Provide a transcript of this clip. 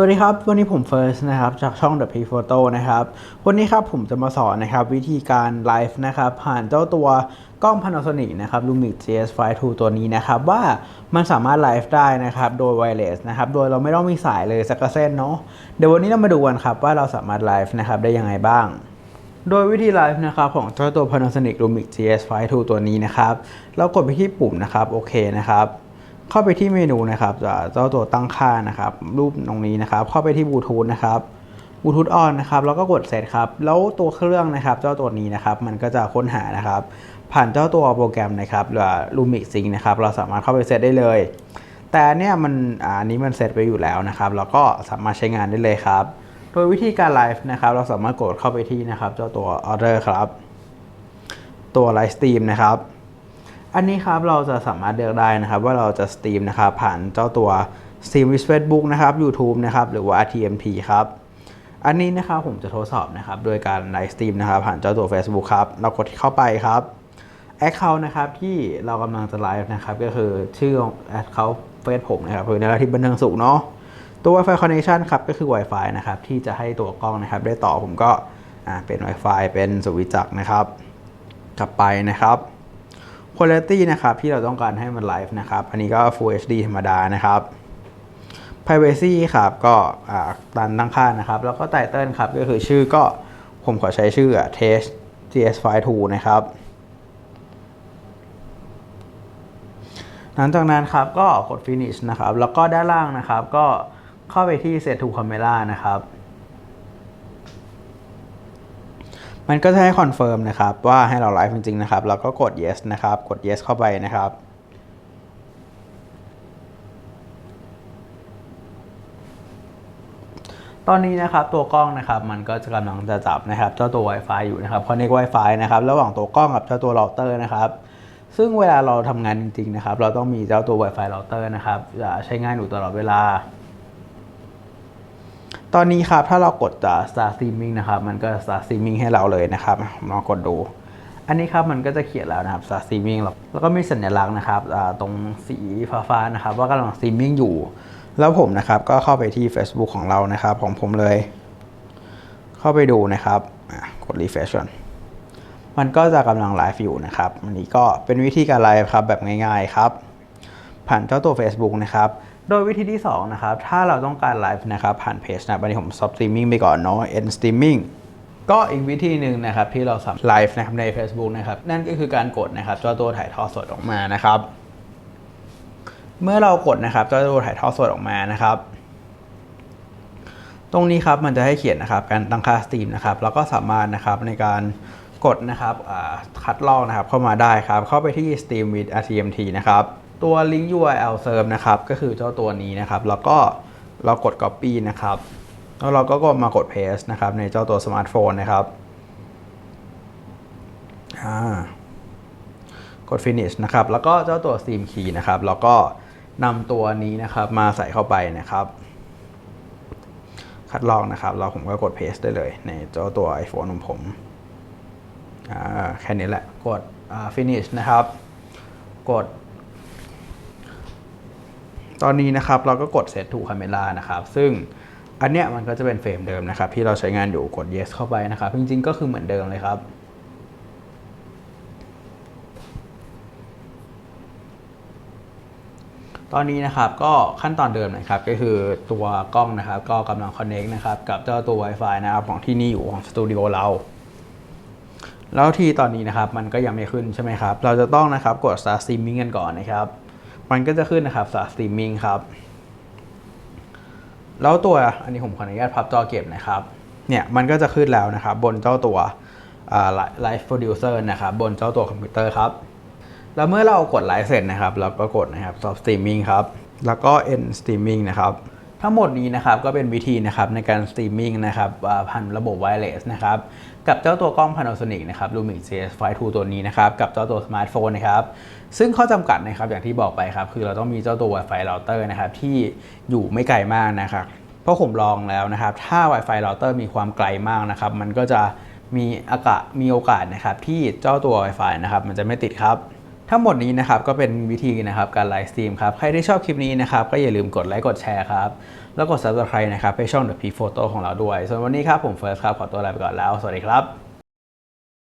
วัสดีครับ วันนี้ผมเฟิร์สนะครับ จากช่อง The P Photo นะครับ วันนี้ครับผมจะมาสอนนะครับ วิธีการไลฟ์นะครับ ผ่านเจ้าตัวกล้อง Panasonic นะครับ Lumix GS5 2 ตัวนี้นะครับ ว่ามันสามารถไลฟ์ได้นะครับ โดยไวเลสนะครับ โดยเราไม่ต้องมีสายเลยสักเส้นเนาะเดี๋ยววันนี้เรามาดูกันครับ ว่าเราสามารถไลฟ์นะครับ ได้ยังไงบ้างโดยวิธีไลฟ์นะครับของเจ้าตัว Panasonic Lumix GS5 2 ตัวนี้นะครับ เรากดไปที่ปุ่มนะครับโอเคนะครับ เข้าไปที่เมนูนะครับจะเจ้าตัวตั้งค่านะครับ รูปตรงนี้นะครับ เข้าไปที่บลูทูธนะครับบลูทูธออนนะครับแล้วก็กดเซตครับ แล้วตัวเครื่องนะครับ เจ้าตัวนี้นะครับ มันก็จะค้นหานะครับ ผ่านเจ้าตัวโปรแกรมนะครับหรือ Lumix Sync นะครับ เราสามารถเข้าไปเซตได้เลย แต่เนี่ยมันอันนี้มันเซตไปอยู่แล้วนะครับ แล้วก็สามารถใช้งานได้เลยครับ โดยวิธีการไลฟ์นะครับ เราสามารถกดเข้าไปที่นะครับ เจ้าตัว Order ครับ ตัวไลฟ์สตรีมนะครับ อันนี้ครับเราจะสามารถเลือกได้นะครับ ว่าเราจะสตรีมนะครับผ่านเจ้าตัว Stream with Facebook นะครับ YouTube นะครับหรือว่า TMT ครับ อันนี้นะครับผมจะทดสอบนะครับโดยการไลฟ์สตรีมนะครับผ่านเจ้าตัว Facebook ครับเรากดเข้าไปครับ Account นะครับที่เรากำลังจะไลฟ์นะครับก็คือชื่อ Account เฟซผมนะครับคือในระดับบันเทิงสุขเนาะตัว Wi-Fi connection ครับก็คือ Wi-Fi นะครับที่จะให้ตัวกล้องนะครับได้ต่อผมก็เป็น Wi-Fi เป็นสวิตจักนะครับ กลับไปนะครับ Quality นะครับที่เราต้องการให้มันไลฟ์นะครับ อันนี้ก็ Full HD ธรรมดานะครับ Privacy ครับก็อ่าตันตั้งค่านะครับ แล้วก็ Title ครับก็คือชื่อก็ผมขอใช้ชื่อ Test GS5 2นะครับ หลังจากนั้นครับก็กด finish นะครับ แล้วก็ด้านล่างนะครับ ก็เข้าไปที่ set to camera นะครับ มันก็จะให้คอนเฟิร์มนะครับว่าให้เราไลฟ์จริงๆนะครับแล้วก็กด yes นะครับ กด yes เข้าไปนะครับตอนนี้นะครับตัวกล้องนะครับมันก็จะกำลังจะจับนะครับเจ้าตัว Wi-Fi อยู่นะครับ connect Wi-Fi นะครับระหว่างตัวกล้องกับเจ้าตัวเราเตอร์นะครับซึ่งเวลาเราทำงานจริงๆนะครับเราต้องมีเจ้าตัว Wi-Fi เราเตอร์นะครับจะใช้งานอยู่ตลอดเวลา ตอนนี้ครับถ้าเรากดจาก Start Streaming นะครับ มันก็ Star Streaming ให้เราเลยนะครับลองกดดู อันนี้ครับมันก็จะเขียนแล้วนะครับ Star Streaming แล้วก็มีสัญลักษณ์นะครับตรงสีฟ้าๆนะครับ ว่ากำลัง Streaming อยู่ แล้วผมนะครับก็เข้าไปที่ Facebook ของเรานะครับ ของผมเลย เข้าไปดูนะครับกด refresh ก่อนมันก็จะกำลังไลฟ์อยู่นะครับอันนี้ก็เป็นวิธีการไลฟ์ครับแบบง่ายๆครับ ผ่านเจ้าตัว Facebook นะครับ โดยวิธีที่ 2 นะครับ ถ้าเราต้องการไลฟ์นะครับ ผ่านเพจนะวันนี้ผม stop streaming ไปก่อนเนาะ end streaming ก็อีกวิธีหนึ่งนะครับ ที่เราสามารถไลฟ์นะครับใน Facebook นะครับ นั่นก็คือการกดนะครับเจ้าตัวถ่ายทอดสดออกมานะครับ เมื่อเรากดนะครับเจ้าตัวถ่ายทอดสดออกมานะครับ ตรงนี้ครับมันจะให้เขียนนะครับการตั้งค่าสตรีมนะครับแล้วก็สามารถนะครับในการกดนะครับคัดลอกนะครับเข้ามาได้ครับ เข้าไปที่ Steam with RTMT นะครับ ตัว link URL serve นะครับ ก็คือเจ้าตัวนี้นะครับ แล้วก็เรากด copy นะครับ แล้วเราก็กดมากด paste นะครับ ในเจ้าตัวสมาร์ทโฟนนะครับกด finish นะครับ แล้วก็เจ้าตัว Steam key นะครับ แล้วก็นำตัวนี้นะครับมาใส่เข้าไปนะครับ คัดลอกนะครับ เราผมก็กด paste ได้เลย ในเจ้าตัว iPhone ของผมแค่นี้แหละ กด finish นะครับ กด ตอนนี้นะครับเราก็กด set to camera นะครับซึ่งอันเนี้ยมันก็จะเป็นเฟรมเดิมนะครับที่เราใช้งานอยู่กด yes เข้าไปนะครับจริงๆ ก็คือเหมือนเดิมเลยครับตอนนี้นะครับก็ขั้นตอนเดิมนะครับก็คือตัวกล้องนะครับ ก็กำลัง connect นะครับกับเจ้าตัว Wi-Fi นะครับของที่นี่อยู่ของสตูดิโอเรา แล้วที่ตอนนี้นะครับมันก็ยังไม่ขึ้นใช่ไหมครับ เราจะต้องนะครับกด start streaming กันก่อนนะครับ มันก็จะขึ้นนะครับสตรีมมิ่งครับ แล้วตัวอันนี้ผมขออนุญาตพับจอเก็บนะครับ เนี่ยมันก็จะขึ้นแล้วนะครับ บนเจ้าตัวไลฟ์โปรดิวเซอร์นะครับบนเจ้าตัวคอมพิวเตอร์ครับ แล้วเมื่อเรากดไลฟ์เสร็จนะครับ เราก็กดนะครับ stop streaming ครับ แล้วก็ end streaming นะครับ ทั้งหมดนี้นะครับก็เป็นวิธีนะครับในการสตรีมมิ่งนะครับผ่านระบบไวเลสนะครับกับเจ้าตัวกล้อง Panasonic นะครับ Lumix GS5 2 ตัวนี้นะครับกับเจ้าตัวสมาร์ทโฟนนะครับซึ่งข้อจำกัดนะครับอย่างที่บอกไปครับคือเราต้องมีเจ้าตัว Wi-Fi router นะครับที่อยู่ไม่ไกลมากนะครับเพราะผมลองแล้วนะครับถ้า Wi-Fi router มีความไกลมากนะครับมันก็จะมีอากาศมีโอกาสนะครับที่เจ้าตัว Wi-Fi นะครับมันจะไม่ติดครับ ทั้งหมดนี้นะครับก็เป็นวิธีนะครับการไลฟ์สตรีมครับใครที่ชอบคลิปนี้นะครับก็อย่าลืมกดไลค์กดแชร์ครับแล้วกด subscribe นะครับให้ช่อง The P Photo ของเราด้วย ส่วนวันนี้ครับผมเฟิร์สครับขอตัวลาไปก่อนแล้ว สวัสดีครับ